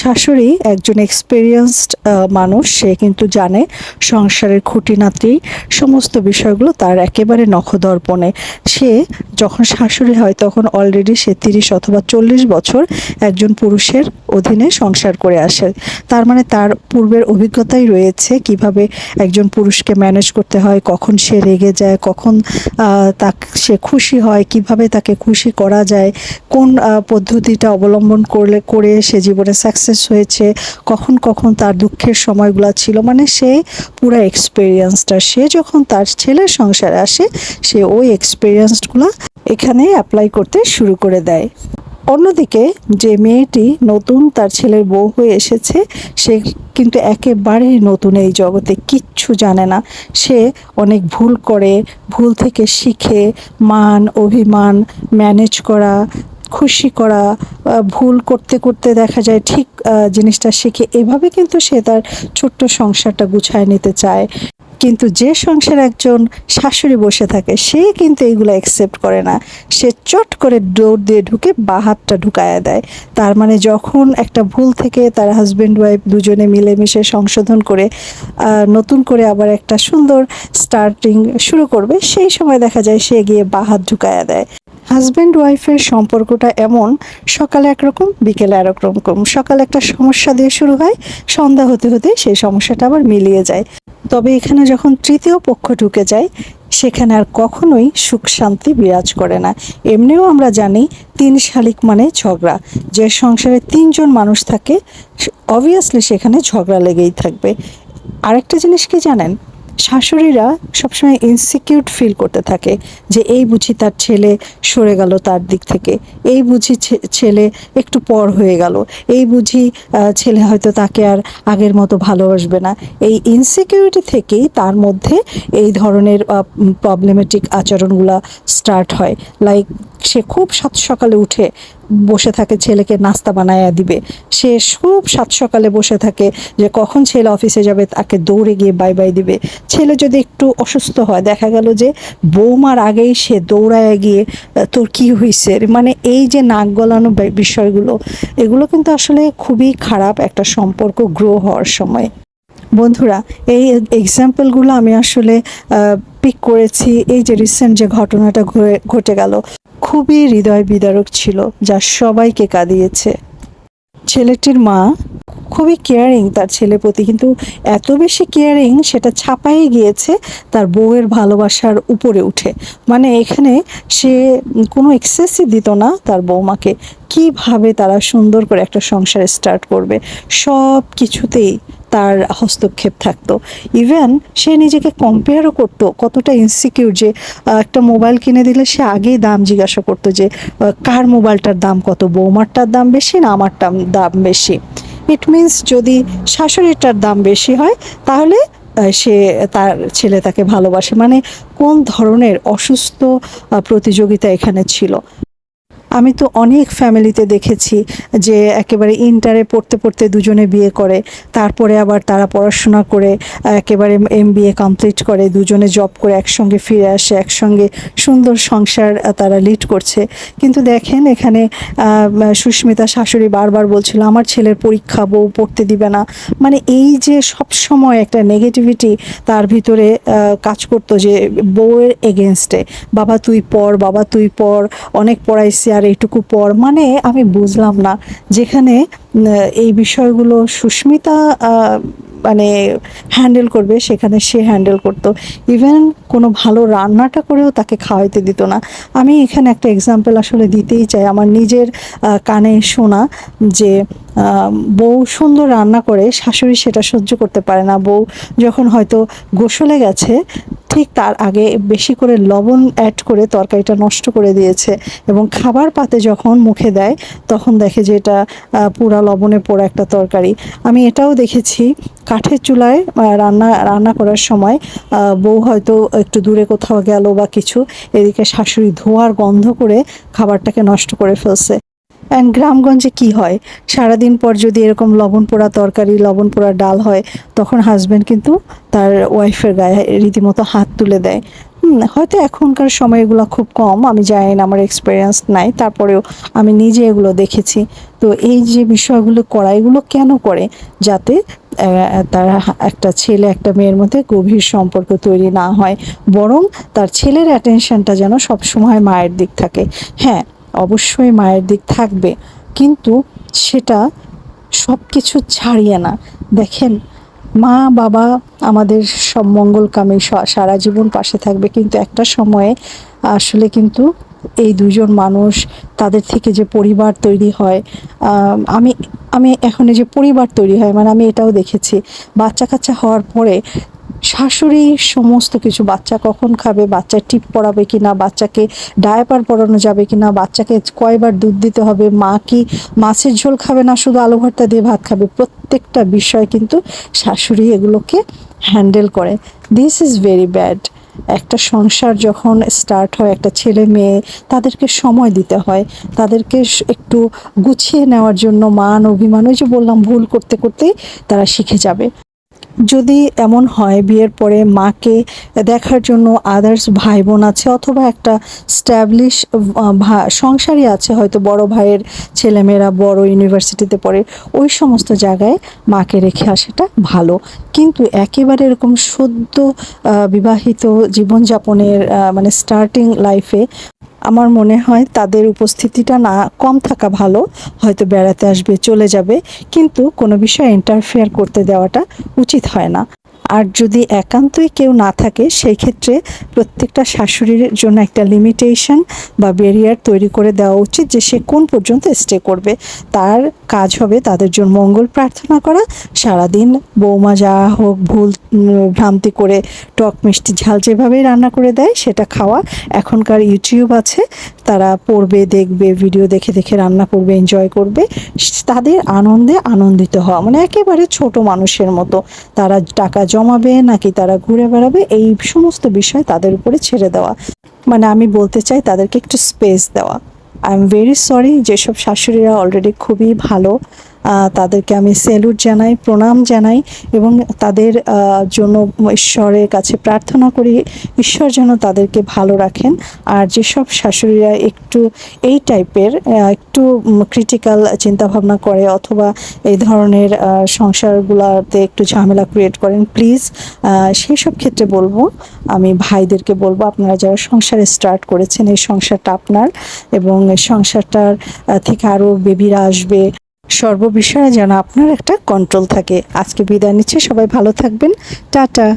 শাশুড়ি একজন এক্সপেরিয়েন্সড মানুষ, সে কিন্তু জানে সংসারের খুঁটিনাটি, সমস্ত বিষয়গুলো তার একেবারে নখদর্পণে। সে যখন শাশুড়ি হয়, তখন অলরেডি সে তিরিশ অথবা চল্লিশ বছর একজন পুরুষের অধীনে সংসার করে আসে। তার মানে তার পূর্বের অভিজ্ঞতাই রয়েছে কীভাবে একজন পুরুষকে ম্যানেজ করতে হয়, কখন সে রেগে যায়, কখন তাক, সে খুশি হয়, কীভাবে তাকে খুশি করা যায়, কোন পদ্ধতিটা অবলম্বন করলে, করে সে জীবনে সাকসেস হয়েছে, কখন কখন তার দুঃখের সময়গুলো ছিল। মানে সে পুরো এক্সপিরিয়েন্সটা সে যখন তার ছেলের সংসারে আসে, সে ওই এক্সপিরিয়েন্সগুলো এখানে অ্যাপ্লাই করতে শুরু করে দেয়। অন্যদিকে যে মেয়েটি নতুন তার ছেলের বউ হয়ে এসেছে, সে কিন্তু একেবারে নতুন এই জগতে কিচ্ছু জানে না। সে অনেক ভুল করে, ভুল থেকে শিখে, মান, অভিমান ম্যানেজ করা, খুশি করা ভুল করতে করতে দেখা যায় ঠিক জিনিসটা শিখে। এভাবে কিন্তু সে তার ছোট্ট সংসারটা গুছায় নিতে চায়। কিন্তু যে সংসারে একজন শাশুড়ি বসে থাকে, সে কিন্তু এইগুলো অ্যাকসেপ্ট করে না। সে চট করে দৌড় দিয়ে ঢুকে বাহাতটা ঢুকায়া দেয়। তার মানে যখন একটা ভুল থেকে তার হাজব্যান্ড ওয়াইফ দুজনে মিলেমিশে সংশোধন করে নতুন করে আবার একটা সুন্দর স্টার্টিং শুরু করবে, সেই সময় দেখা যায় সে গিয়ে বাহাত ঢুকায়া দেয়। হাজব্যান্ড ওয়াইফের সম্পর্কটা এমন, সকালে একরকম, বিকেলে আরেক রকম সকালে একটা সমস্যা দিয়ে শুরু হয়, সন্ধ্যা হতে হতে সেই সমস্যাটা আবার মিলিয়ে যায়। তবে এখানে যখন তৃতীয় পক্ষ ঢুকে যায়, সেখানে আর কখনোই সুখ শান্তি বিরাজ করে না। এমনিও আমরা জানি, তিন শালিক মানে ঝগড়া। যে সংসারে তিনজন মানুষ থাকে অবভিয়াসলি সেখানে ঝগড়া লেগেই থাকবে। আরেকটা জিনিস কি জানেন? শাশুড়িরা সবসময় ইনসিকিউর ফিল করতে থাকে যে এই বুঝি তার ছেলে সরে গেল তার দিক থেকে, এই বুঝি ছেলে একটু পর হয়ে গেল, এই বুঝি ছেলে হয়তো তাকে আর আগের মতো ভালোবাসবে না। এই ইনসিকিউরিটি থেকেই তার মধ্যে এই ধরনের প্রবলেমেটিক আচরণগুলা স্টার্ট হয়। লাইক সে খুব সাত সকালে উঠে বসে থাকে, ছেলেকে নাস্তা বানায়া দিবে। সে খুব সাত সকালে বসে থাকে যে কখন ছেলে অফিসে যাবে, তাকে দৌড়ে গিয়ে বাই বাই দিবে। ছেলে যদি একটু অসুস্থ হয়, দেখা গেল যে বৌমার আগেই সে দৌড়ায় গিয়ে তোর কি হয়েছে মানে এই যে নাক গলানো বিষয়গুলো, এগুলো কিন্তু আসলে খুবই খারাপ একটা সম্পর্ক গ্রো হওয়ার সময়। বন্ধুরা, এই এক্সাম্পলগুলো আমি আসলে পিক করেছি, এই যে রিসেন্ট যে ঘটনাটা ঘটে- গেল, খুবই হৃদয় বিদারক ছিল, যা সবাইকে কাঁদিয়েছে। ছেলেটির মা খুবই কেয়ারিং তার ছেলের প্রতি, কিন্তু এত বেশি কেয়ারিং সেটা ছাপাই গিয়েছে তার বউয়ের ভালোবাসার উপরে উঠে। মানে এখানে সে কোনো এক্সেসই দিত না তার বৌমাকে কীভাবে তারা সুন্দর করে একটা সংসার স্টার্ট করবে? সব কিছুতেই তার হস্তক্ষেপ থাকতো। ইভেন সে নিজেকে কম্পেয়ারও করতো কতটা ইনসিকিউর যে একটা মোবাইল কিনে দিলে সে আগেই দাম জিজ্ঞাসা করতো যে কার মোবাইলটার দাম কত? বৌমারটার দাম বেশি না আমারটার দাম বেশি? ইট মিনস যদি শাশুড়িটার দাম বেশি হয়, তাহলে সে তার ছেলে তাকে ভালোবাসে। মানে কোন ধরনের অসুস্থ প্রতিযোগিতা এখানে ছিল? আমি তো অনেক ফ্যামিলিতে দেখেছি যে একেবারে ইন্টারে পড়তে পড়তে দুজনে বিয়ে করে, তারপরে আবার তারা পড়াশোনা করে, একেবারে এম বি এ কমপ্লিট করে, দুজনে জব করে একসঙ্গে ফিরে আসে, একসঙ্গে সুন্দর সংসার তারা লিড করছে। কিন্তু দেখেন এখানে সুস্মিতা শাশুড়ি বারবার বলছিল, আমার ছেলের পরীক্ষা, বউ পড়তে দিবে না। মানে এই যে সব সময় একটা নেগেটিভিটি তার ভিতরে কাজ করতো যে বউয়ের এগেনস্টে বাবা তুই পড়, বাবা তুই পড়। অনেক পড়াইছি আর এইটুকু পর মানে আমি বুঝলাম না যেখানে এই বিষয়গুলো সুস্মিতা মানে হ্যান্ডেল করবে, সেখানে সে হ্যান্ডেল করতো। ইভেন কোনো ভালো রান্নাটা করেও তাকে খাওয়াইতে দিত না। আমি এখানে একটা এক্সাম্পল আসলে দিতেই চাই। আমার নিজের কানে শোনা যে বউ সুন্দর রান্না করে, শাশুড়ি সেটা সহ্য করতে পারে না। বউ যখন হয়তো গোসলে গেছে, ঠিক তার আগে বেশি করে লবণ অ্যাড করে তরকারিটা নষ্ট করে দিয়েছে এবং খাবার পাতে যখন মুখে দেয়, তখন দেখে যে এটা পুরা লবণে পোড়া একটা তরকারি। আমি এটাও দেখেছি কাঠের চুলায় রান্না রান্না করার সময় বউ হয়তো একটু দূরে কোথাও গেল বা কিছু, এদিকে শাশুড়ি ধোয়ার গন্ধ করে খাবারটাকে নষ্ট করে ফেলছে। অ্যান্ড গ্রামগঞ্জে কি হয়? সারাদিন পর যদি এরকম লবণ পোড়া তরকারি, লবণ পোড়া ডাল হয়, তখন হাজব্যান্ড কিন্তু তার ওয়াইফের গায়ে রীতিমতো হাত তুলে দেয়। হয়তো এখনকার সময় এগুলো খুব কম, আমি জানি না, আমার এক্সপিরিয়েন্স নাই, তারপরেও আমি নিজে এগুলো দেখেছি। তো এই যে বিষয়গুলো করা, এগুলো কেন করে? যাতে তারা একটা ছেলে, একটা মেয়ের মধ্যে গভীর সম্পর্ক তৈরি না হয়, বরং তার ছেলের অ্যাটেনশনটা যেন সবসময় মায়ের দিক থাকে। হ্যাঁ অবশ্যই মায়ের দিক থাকবে। কিন্তু সেটা সব কিছু ছাড়িয়ে না। দেখেন, মা, বাবা আমাদের সব মঙ্গলকামী সারা জীবন পাশে থাকবে। কিন্তু একটা সময়ে আসলে কিন্তু এই দুজন মানুষ তাদের থেকে যে পরিবার তৈরি হয় আমি আমি এখন যে পরিবার তৈরি হয় মানে আমি এটাও দেখেছি বাচ্চা কাচ্চা হওয়ার পরে শাশুড়ি সমস্ত কিছু, বাচ্চা কখন খাবে, বাচ্চা টিপ পড়াবে কি না বাচ্চাকে ডায়াপার পরানো যাবে কি না বাচ্চাকে কয়বার দুধ দিতে হবে, মা কি মাছের ঝোল খাবে না, শুধু আলু ভর্তা দিয়ে ভাত খাবে? প্রত্যেকটা বিষয় কিন্তু শাশুড়ি এগুলোকে হ্যান্ডেল করে। দিস ইজ ভেরি ব্যাড একটা সংসার যখন স্টার্ট হয়, একটা ছেলে মেয়ে, তাদেরকে সময় দিতে হয়। তাদেরকে একটু গুছিয়ে নেওয়ার জন্য মান, অভিমান, ওই যে বললাম, ভুল করতে করতেই তারা শিখে যাবে। যদি এমন হয়, বিয়ের পরে মাকে দেখার জন্য আদার্স ভাই বোন আছে অথবা একটা স্ট্যাবলিশ সংসারই আছে, হয়তো বড় ভাইয়ের ছেলেমেয়েরা বড় ইউনিভার্সিটিতে পড়ে, ওই সমস্ত জায়গায় মাকে রেখে আসাটা ভালো। কিন্তু একেবারে এরকম সদ্য বিবাহিত জীবনযাপনের মানে স্টার্টিং লাইফে আমার মনে হয় তাদের উপস্থিতিটা না কম থাকা ভালো, হয়তো বেড়াতে আসবে, চলে যাবে, কিন্তু কোনো বিষয়ে ইন্টারফেয়ার করতে দেওয়াটা উচিত হয় না। আর যদি একান্তই কেউ না থাকে, সেই ক্ষেত্রে প্রত্যেকটা শাশুড়ির জন্য একটা লিমিটেশন বা ব্যারিয়ার তৈরি করে দেওয়া উচিত যে সে কোন পর্যন্ত স্টে করবে। তার কাজ হবে তাদের জন্য মঙ্গল প্রার্থনা করা। সারাদিন বৌমা যা হোক ভুল ভ্রান্তি করে টক মিষ্টি ঝাল যেভাবেই রান্না করে দেয়, সেটা খাওয়া। এখনকার ইউটিউব আছে। তারা পড়বে, দেখবে ভিডিও দেখে দেখে রান্না করবে এনজয় করবে, তাদের আনন্দে আনন্দিত হওয়া। মানে একেবারে ছোট মানুষের মতো। তারা টাকা জমাবে নাকি তারা ঘুরে বেড়াবে, এই সমস্ত বিষয় তাদের উপরে ছেড়ে দেওয়া। মানে আমি বলতে চাই, তাদেরকে একটু স্পেস দেওয়া। আই এম ভেরি সরি যেসব শাশুড়িরা অলরেডি খুবই ভালো তাদেরকে আমি স্যালুট জানাই, প্রণাম জানাই এবং তাদের জন্য ঈশ্বরের কাছে প্রার্থনা করি, ঈশ্বর যেন তাদেরকে ভালো রাখেন। আর যেসব শাশুড়িরা একটু এই টাইপের একটু ক্রিটিক্যাল চিন্তাভাবনা করে অথবা এই ধরনের সংসারগুলোতে একটু ঝামেলা ক্রিয়েট করেন প্লিজ সেই সব ক্ষেত্রে বলব, আমি ভাইদেরকে বলব, আপনারা যারা সংসারে স্টার্ট করেছেন, এই সংসারটা আপনার এবং সংসারটার থেকে আরও বেবিরা আসবে। সর্ববিষয়ে যেন আপনার একটা কন্ট্রোল থাকে। আজকে বিদায় নিচ্ছে সবাই ভালো থাকবেন। টাটা।